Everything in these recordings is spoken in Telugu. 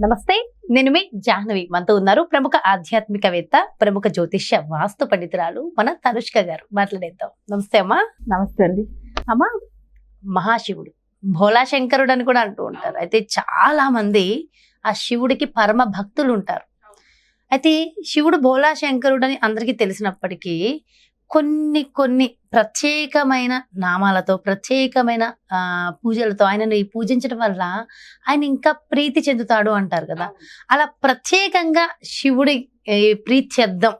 నమస్తే నేను మీ జాహ్నవి. మనతో ఉన్నారు ప్రముఖ ఆధ్యాత్మికవేత్త ప్రముఖ జ్యోతిష్య వాస్తు పండితురాలు మన తనుష్క గారు. మాట్లాడేద్దాం. నమస్తే అమ్మా. నమస్తే అండి. అమ్మా మహాశివుడు. భోలా శంకరుడు అని కూడా అంటూ ఉంటారు. అయితే చాలా మంది ఆ శివుడికి పరమ భక్తులు ఉంటారు. అయితే శివుడు భోలా శంకరుడు అని అందరికీ తెలిసినప్పటికీ కొన్ని కొన్ని ప్రత్యేకమైన నామాలతో ప్రత్యేకమైన ఆ పూజలతో ఆయనను ఈ పూజించడం వల్ల ఆయన ఇంకా ప్రీతి చెందుతాడు అంటారు కదా. అలా ప్రత్యేకంగా శివుడి ఏ, ప్రీత్యర్థం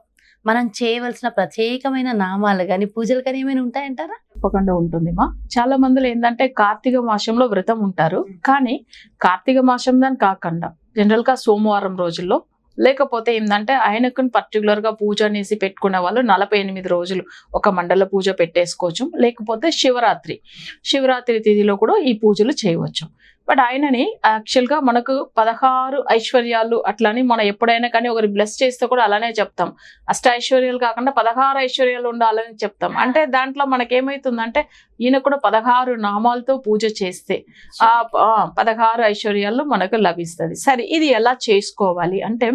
మనం చేయవలసిన ప్రత్యేకమైన నామాలు కానీ పూజలు కానీ ఏమైనా ఉంటాయంటారా? తప్పకుండా ఉంటుంది మా చాలా మందిలో ఏంటంటే కార్తీక మాసంలో వ్రతం ఉంటారు. కానీ కార్తీక మాసం దాని కాకుండా జనరల్గా సోమవారం రోజుల్లో లేకపోతే ఏంటంటే ఆయనకు పర్టికులర్గా పూజ అనేసి పెట్టుకునే వాళ్ళు నలభై ఎనిమిది రోజులు ఒక మండల పూజ పెట్టేసుకోవచ్చు. లేకపోతే శివరాత్రి. శివరాత్రి తిథిలో కూడా ఈ పూజలు చేయవచ్చు. బట్ ఆయనని యాక్చువల్గా మనకు పదహారు ఐశ్వర్యాలు అట్లని మనం ఎప్పుడైనా కానీ ఒకరి బ్లెస్ చేస్తే కూడా అలానే చెప్తాం. అష్ట ఐశ్వర్యాలు కాకుండా పదహారు ఐశ్వర్యాలు ఉండాలని చెప్తాం. అంటే దాంట్లో మనకేమవుతుందంటే ఈయన కూడా పదహారు నామాలతో పూజ చేస్తే ఆ పదహారు ఐశ్వర్యాలు మనకు లభిస్తుంది. సరే ఇది ఎలా చేసుకోవాలి? అంటే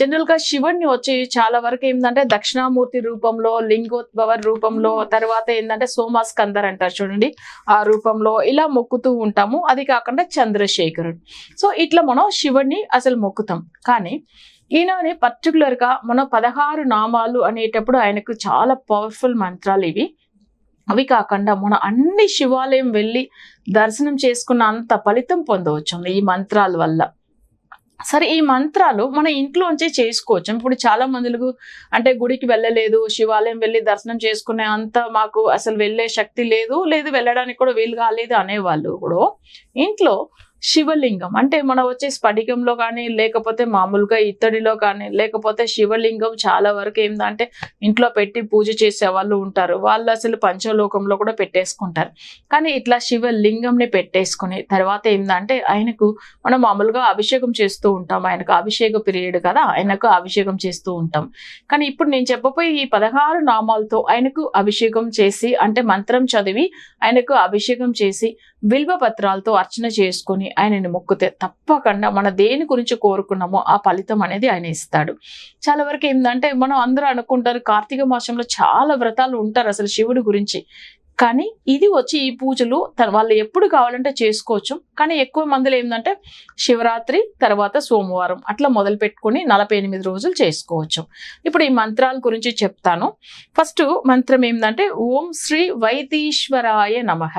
జనరల్గా శివుణ్ణి వచ్చి చాలా వరకు ఏంటంటే దక్షిణామూర్తి రూపంలో లింగోద్భవ రూపంలో తర్వాత ఏంటంటే సోమాస్కందర్ అంటారు చూడండి. ఆ రూపంలో ఇలా మొక్కుతూ ఉంటాము. అది కాకుండా చంద్రశేఖరుడు. సో ఇట్లా మనం శివుణ్ణి అసలు మొక్కుతాం. కానీ ఈయనని పర్టికులర్గా మనం పదహారు నామాలు అనేటప్పుడు ఆయనకు చాలా పవర్ఫుల్ మంత్రాలు ఇవి. అవి కాకుండా మనం అన్ని శివాలయం వెళ్ళి దర్శనం చేసుకున్న అంత ఫలితం పొందవచ్చు ఈ మంత్రాల వల్ల. సరే ఈ మంత్రాలు మన ఇంట్లోంచే చేసుకోవచ్చు. ఇప్పుడు చాలా మందులకు అంటే గుడికి వెళ్ళలేదు శివాలయం వెళ్ళి దర్శనం చేసుకునే అంత మాకు అసలు వెళ్ళే శక్తి లేదు లేదు వెళ్ళడానికి కూడా వీలు కాలేదు అనేవాళ్ళు కూడా. ఇంట్లో శివలింగం. అంటే మన వచ్చే స్ఫటికంలో కానీ లేకపోతే మామూలుగా ఇత్తడిలో కానీ లేకపోతే శివలింగం చాలా వరకు ఏంటంటే ఇంట్లో పెట్టి పూజ చేసే వాళ్ళు ఉంటారు. వాళ్ళు అసలు పంచలోకంలో కూడా పెట్టేసుకుంటారు. కానీ ఇట్లా శివలింగంని పెట్టేసుకుని తర్వాత ఏంటంటే ఆయనకు మనం మామూలుగా అభిషేకం చేస్తూ ఉంటాం. ఆయనకు అభిషేక పీరియడ్ కదా ఆయనకు అభిషేకం చేస్తూ ఉంటాం. కానీ ఇప్పుడు నేను చెప్పబోయే ఈ పదహారు నామాలతో ఆయనకు అభిషేకం చేసి అంటే మంత్రం చదివి ఆయనకు అభిషేకం చేసి బిల్వ పత్రాలతో అర్చన చేసుకొని ఆయనని మొక్కితే తప్పకుండా మన దేని గురించి కోరుకున్నామో ఆ ఫలితం అనేది ఆయన ఇస్తాడు. చాలా వరకు ఏంటంటే మనం అందరూ అనుకుంటారు కార్తీక మాసంలో చాలా వ్రతాలు ఉంటారు అసలు శివుడి గురించి. కానీ ఇది వచ్చి ఈ పూజలు వాళ్ళు ఎప్పుడు కావాలంటే చేసుకోవచ్చు. కానీ ఎక్కువ మందిలో ఏంటంటే శివరాత్రి తర్వాత సోమవారం అట్లా మొదలు పెట్టుకొని నలభై ఎనిమిది రోజులు చేసుకోవచ్చు. ఇప్పుడు ఈ మంత్రాల గురించి చెప్తాను. ఫస్ట్ మంత్రం ఏంటంటే ఓం శ్రీ వైతీశ్వరాయ నమః.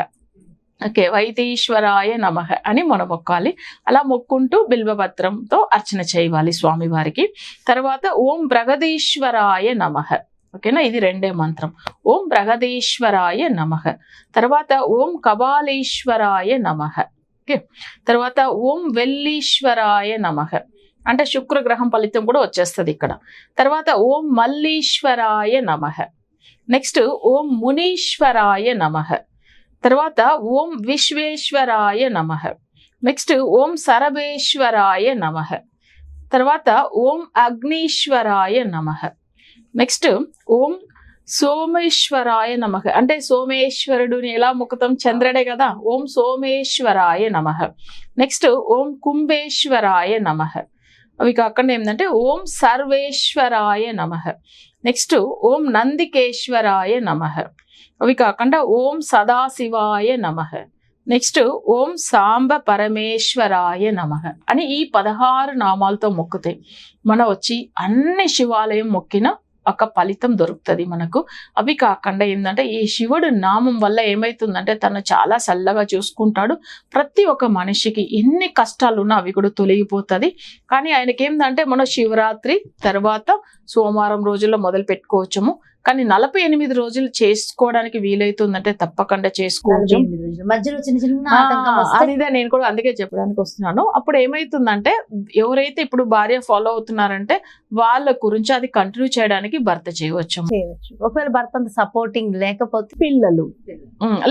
ఓకే వైతీశ్వరాయ నమః అని మనం మొక్కాలి అలా మొక్కుంటూ బిల్వపత్రంతో అర్చన చేయాలి స్వామివారికి. తర్వాత ఓం బ్రగదీశ్వరాయ నమః. ఓకేనా? ఇది రెండే మంత్రం. ఓం బ్రగదీశ్వరాయ నమః. తర్వాత ఓం కబాలీశ్వరాయ నమః. ఓకే? తర్వాత ఓం వెల్లీశ్వరాయ నమః. అంటే శుక్రగ్రహం ఫలితం కూడా వచ్చేస్తుంది ఇక్కడ. తర్వాత ఓం మల్లీశ్వరాయ నమః. నెక్స్ట్ ఓం మునీశ్వరాయ నమః. తర్వాత ఓం విశ్వేశ్వరాయ నమః. నెక్స్ట్ ఓం సరభేశ్వరాయ నమః. తర్వాత ఓం అగ్నీశ్వరాయ నమః. నెక్స్ట్ ఓం సోమేశ్వరాయ నమః. అంటే సోమేశ్వరుడుని ఎలా ముఖతం చంద్రుడే కదా. ఓం సోమేశ్వరాయ నమః. నెక్స్ట్ ఓం కుంభేశ్వరాయ నమః. అవి కాకుండా ఏంటంటే ఓం సర్వేశ్వరాయ నమ. నెక్స్ట్ ఓం నందికేశ్వరాయ నమ. అవి కాకుండా ఓం సదాశివాయ నమ. నెక్స్ట్ ఓం సాంబ పరమేశ్వరాయ నమ అని ఈ పదహారు నామాలతో మొక్కుతాయి మన వచ్చి అన్ని శివాలయం మొక్కిన ఒక ఫలితం దొరుకుతుంది మనకు. అవి కాకుండా ఏంటంటే ఈ శివుడు నామం వల్ల ఏమైతుందంటే తను చాలా చల్లగా చూసుకుంటాడు. ప్రతి ఒక్క మనిషికి ఎన్ని కష్టాలు ఉన్నా అవి కూడా తొలగిపోతుంది. కానీ ఆయనకి ఏంటంటే మనం శివరాత్రి తర్వాత సోమవారం రోజుల్లో మొదలు పెట్టుకోవచ్చము కానీ నలభై ఎనిమిది రోజులు చేసుకోవడానికి వీలైతుందంటే తప్పకుండా చేసుకోవచ్చు. మధ్యలో చిన్న చిన్న అదిదే నేను కూడా అందుకే చెప్పడానికి వస్తున్నాను. అప్పుడు ఏమైతుందంటే ఎవరైతే ఇప్పుడు భార్య ఫాలో అవుతున్నారంటే వాళ్ళ గురించి అది కంటిన్యూ చేయడానికి భర్త చేయవచ్చు. చేయవచ్చు. ఒకవేళ భర్త అంత సపోర్టింగ్ లేకపోతే పిల్లలు.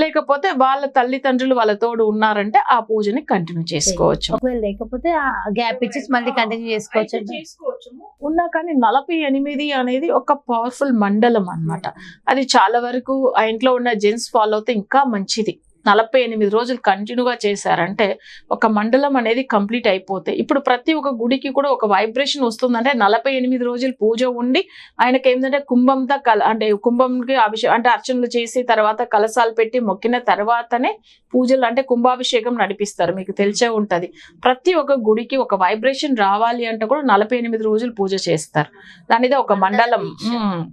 లేకపోతే వాళ్ళ తల్లిదండ్రులు వాళ్ళ తోడు ఉన్నారంటే ఆ పూజని కంటిన్యూ చేసుకోవచ్చు. ఒకవేళ లేకపోతే గ్యాప్ ఇచ్చేసి మళ్ళీ కంటిన్యూ చేసుకోవచ్చు. అయితే ఉన్నా కానీ నలభై ఎనిమిది అనేది ఒక పవర్ఫుల్ మండలం అన్నమాట. అది చాలా వరకు ఆ ఇంట్లో ఉన్న జెంట్స్ ఫాలో అవుతే ఇంకా మంచిది. నలభై ఎనిమిది రోజులు కంటిన్యూగా చేశారంటే ఒక మండలం అనేది కంప్లీట్ అయిపోతే ఇప్పుడు ప్రతి ఒక్క గుడికి కూడా ఒక వైబ్రేషన్ వస్తుందంటే నలభై ఎనిమిది రోజులు పూజ ఉండి ఆయనకి ఏంటంటే కుంభంతో కల అంటే కుంభంకి అభిషేకం అంటే అర్చనలు చేసి తర్వాత కలసాలు పెట్టి మొక్కిన తర్వాతనే పూజలు అంటే కుంభాభిషేకం నడిపిస్తారు. మీకు తెలిసే ఉంటది. ప్రతి ఒక్క గుడికి ఒక వైబ్రేషన్ రావాలి అంటే కూడా నలభై ఎనిమిది రోజులు పూజ చేస్తారు. దానిదే ఒక మండలం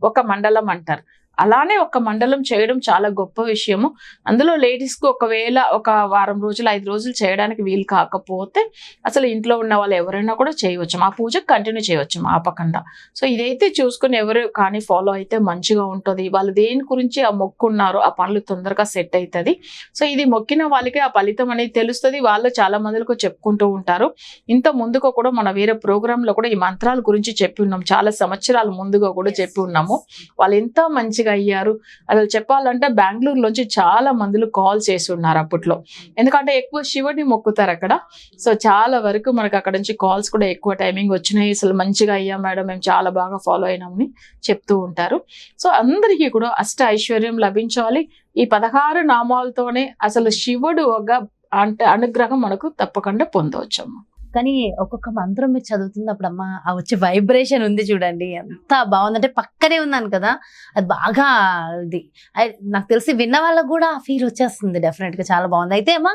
ఒక మండలం అంటారు. అలానే ఒక మండలం చేయడం చాలా గొప్ప విషయము. అందులో లేడీస్కు ఒకవేళ ఒక వారం రోజులు ఐదు రోజులు చేయడానికి వీలు కాకపోతే అసలు ఇంట్లో ఉన్న వాళ్ళు ఎవరైనా కూడా చేయవచ్చు. ఆ పూజ కంటిన్యూ చేయవచ్చు ఆపకుండా సో ఇదైతే చూసుకుని ఎవరు కానీ ఫాలో అయితే మంచిగా ఉంటుంది. వాళ్ళు దేని గురించి ఆ మొక్కున్నారో ఆ పనులు తొందరగా సెట్ అవుతుంది సో ఇది మొక్కిన వాళ్ళకి ఆ ఫలితం అనేది తెలుస్తుంది. వాళ్ళు చాలా మందికి చెప్పుకుంటూ ఉంటారు. ఇంత ముందుగా కూడా మన వేరే ప్రోగ్రామ్లో కూడా ఈ మంత్రాల గురించి చెప్పి ఉన్నాం. చాలా సంవత్సరాల ముందుగా కూడా చెప్పి ఉన్నాము. వాళ్ళు ఎంత మంచిగా అయ్యారు. అసలు చెప్పాలంటే బెంగళూరు నుంచి చాలా మందిలు కాల్ చేసి ఉన్నారు అప్పట్లో. ఎందుకంటే ఎక్కువ శివుడిని మొక్కుతారు అక్కడ. సో చాలా వరకు మనకు అక్కడ నుంచి కాల్స్ కూడా ఎక్కువ టైమింగ్ వచ్చినాయి. అసలు మంచిగా అయ్యాం మేడం మేము చాలా బాగా ఫాలో అయినామని చెప్తూ ఉంటారు. సో అందరికీ కూడా అష్ట ఐశ్వర్యం లభించాలి. ఈ పదహారు నామాలతోనే అసలు శివుడు ఒక అంటే అనుగ్రహం మనకు తప్పకుండా పొందవచ్చమ్మ. కానీ ఒక్కొక్క మంత్రం మీరు చదువుతున్నప్పుడు అమ్మ ఆ వచ్చే వైబ్రేషన్ ఉంది చూడండి. ఎంత బాగుందంటే పక్కనే ఉన్నాను కదా అది బాగా ఇది. నాకు తెలిసి విన్న వాళ్ళకు కూడా ఫీల్ వచ్చేస్తుంది డెఫినెట్గా చాలా బాగుంది. అయితే అమ్మా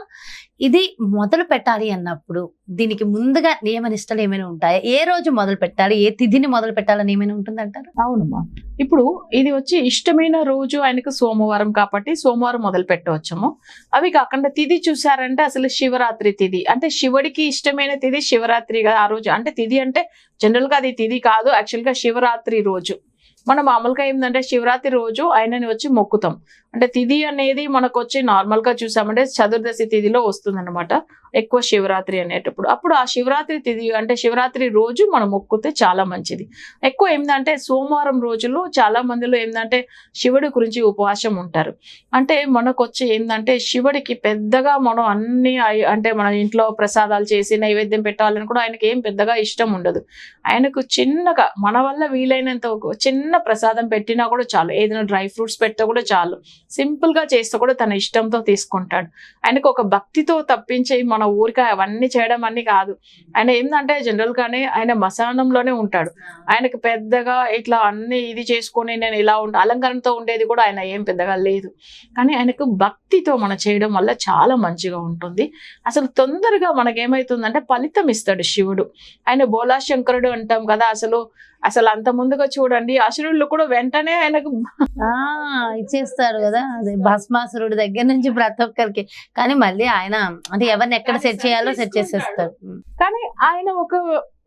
ఇది మొదలు పెట్టాలి అన్నప్పుడు దీనికి ముందుగా నియమ నిష్టలు ఏమైనా ఉంటాయా? ఏ రోజు మొదలు పెట్టాలి? ఏ తిథిని మొదలు పెట్టాలని ఏమైనా ఉంటుందంటారు? అవునమ్మా. ఇప్పుడు ఇది వచ్చి ఇష్టమైన రోజు ఆయనకు సోమవారం కాబట్టి సోమవారం మొదలు పెట్టవచ్చము. అవి కాకుండా తిథి చూసారంటే అసలు శివరాత్రి తిథి. అంటే శివుడికి ఇష్టమైన తిథి శివరాత్రి కదా ఆ రోజు. అంటే తిథి అంటే జనరల్గా అది తిథి కాదు యాక్చువల్గా శివరాత్రి రోజు. మనం మామూలుగా ఏంటంటే శివరాత్రి రోజు ఆయనని వచ్చి మొక్కుతాం. అంటే తిథి అనేది మనకు వచ్చి నార్మల్గా చూసామంటే చతుర్దశి తిథిలో వస్తుందన్నమాట. ఎక్కువ శివరాత్రి అనేటప్పుడు. అప్పుడు ఆ శివరాత్రి తిథి అంటే శివరాత్రి రోజు మనం మొక్కుతే చాలా మంచిది. ఎక్కువ ఏంటంటే సోమవారం రోజుల్లో చాలా మందిలో ఏంటంటే శివుడి గురించి ఉపవాసం ఉంటారు. అంటే మనకు వచ్చి ఏంటంటే శివుడికి పెద్దగా మనం అన్ని అంటే మన ఇంట్లో ప్రసాదాలు చేసి నైవేద్యం పెట్టాలని కూడా ఆయనకి ఏం పెద్దగా ఇష్టం ఉండదు. ఆయనకు చిన్నగా మన వల్ల వీలైనంత చిన్న చిన్న ప్రసాదం పెట్టినా కూడా చాలు. ఏదైనా డ్రై ఫ్రూట్స్ పెట్టా కూడా చాలు. సింపుల్గా చేస్తే కూడా తన ఇష్టంతో తీసుకుంటాడు. ఆయనకు ఒక భక్తితో తప్పించి మన ఊరిక అవన్నీ చేయడం అన్ని కాదు. ఆయన ఏంటంటే జనరల్ గానే ఆయన మసానంలోనే ఉంటాడు. ఆయనకు పెద్దగా ఇట్లా అన్ని ఇది చేసుకొని నేను ఇలా ఉండ అలంకరణతో ఉండేది కూడా ఆయన ఏం పెద్దగా లేదు. కానీ ఆయనకు భక్తితో మనం చేయడం వల్ల చాలా మంచిగా ఉంటుంది. అసలు తొందరగా మనకేమవుతుందంటే ఫలితం ఇస్తాడు శివుడు. ఆయన బోలా శంకరుడు అంటాం కదా అసలు. అసలు అంత ముందుగా చూడండి అసురులు కూడా వెంటనే ఆయనకు ఆ ఇచ్చేస్తారు కదా. అదే భస్మాసురుడి దగ్గర నుంచి ప్రతి ఒక్కరికి. కానీ మళ్ళీ ఆయన అంటే ఎవరిని ఎక్కడ సెట్ చేయాలో సెట్ చేసేస్తాడు కానీ ఆయన ఒక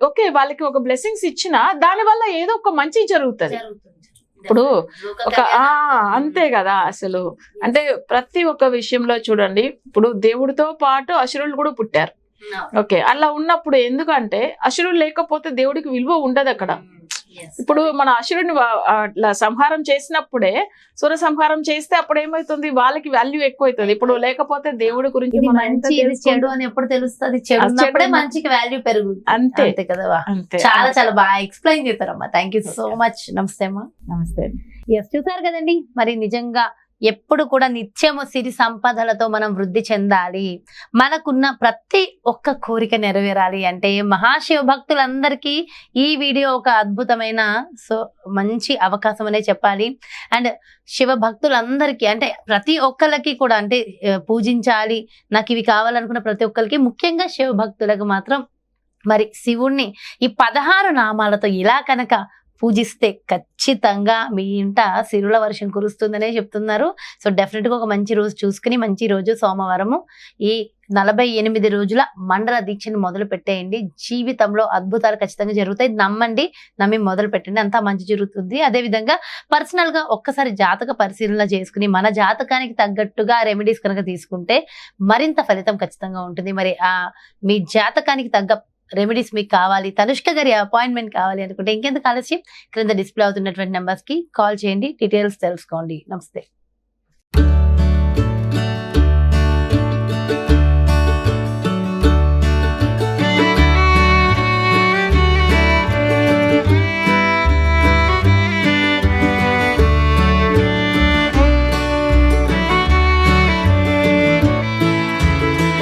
ఓకే వాళ్ళకి ఒక బ్లెస్సింగ్స్ ఇచ్చిన దాని వల్ల ఏదో ఒక మంచి జరుగుతుంది. ఇప్పుడు ఒక ఆ అంతే కదా అసలు. అంటే ప్రతి ఒక్క విషయంలో చూడండి ఇప్పుడు దేవుడితో పాటు అసురులు కూడా పుట్టారు. ఓకే అలా ఉన్నప్పుడు ఎందుకంటే అసురులు లేకపోతే దేవుడికి విలువ ఉండదు అక్కడ. ఇప్పుడు మన అసురుని అట్లా సంహారం చేసినప్పుడే సుర సంహారం చేస్తే అప్పుడు ఏమవుతుంది వాళ్ళకి వాల్యూ ఎక్కువ అవుతుంది ఇప్పుడు లేకపోతే దేవుడి గురించి? చెడు అని ఎప్పుడు తెలుస్తుంది? చెడు మంచికి వాల్యూ పెరుగుతుంది. అంతే. అంతే కదా అంతే. చాలా చాలా బాగా ఎక్స్ప్లెయిన్ చేశారమ్మా. థ్యాంక్ యూ సో మచ్ నమస్తే అమ్మా. నమస్తే. ఎస్ చూసారు కదండి? మరి నిజంగా ఎప్పుడు కూడా నిత్యము సిరి సంపదలతో మనం వృద్ధి చెందాలి. మనకున్న ప్రతి ఒక్క కోరిక నెరవేరాలి అంటే మహాశివ భక్తులందరికీ ఈ వీడియో ఒక అద్భుతమైన సో మంచి అవకాశం అనే చెప్పాలి. అండ్ శివ భక్తులందరికీ అంటే ప్రతి ఒక్కరికి కూడా అంటే పూజించాలి. నాకు ఇవి కావాలనుకున్న ప్రతి ఒక్కరికి ముఖ్యంగా శివ భక్తులకు మాత్రం మరి శివుణ్ణి ఈ పదహారు నామాలతో ఇలా కనుక పూజిస్తే ఖచ్చితంగా మీ ఇంట సిరుల వర్షం కురుస్తుందనే చెప్తున్నారు. సో డెఫినెట్గా ఒక మంచి రోజు చూసుకుని మంచి రోజు సోమవారము. ఈ నలభై ఎనిమిది రోజుల మండల దీక్షను మొదలు పెట్టేయండి. జీవితంలో అద్భుతాలు ఖచ్చితంగా జరుగుతాయి. నమ్మండి నమ్మి మొదలు పెట్టండి. అంతా మంచి జరుగుతుంది. అదే విధంగా ఒక్కసారి జాతక పరిశీలన చేసుకుని మన జాతకానికి తగ్గట్టుగా రెమెడీస్ కనుక తీసుకుంటే మరింత ఫలితం ఖచ్చితంగా ఉంటుంది. మరి ఆ మీ జాతకానికి తగ్గ రెమెడీస్ మీకు కావాలి. తనుష్క గారి అపాయింట్మెంట్ కావాలి అనుకుంటే ఇంకెందుకు ఆలస్యం? క్రింద డిస్ప్లే అవుతున్నటువంటి నెంబర్స్కి కాల్ చేయండి. డీటెయిల్స్ తెలుసుకోండి. నమస్తే.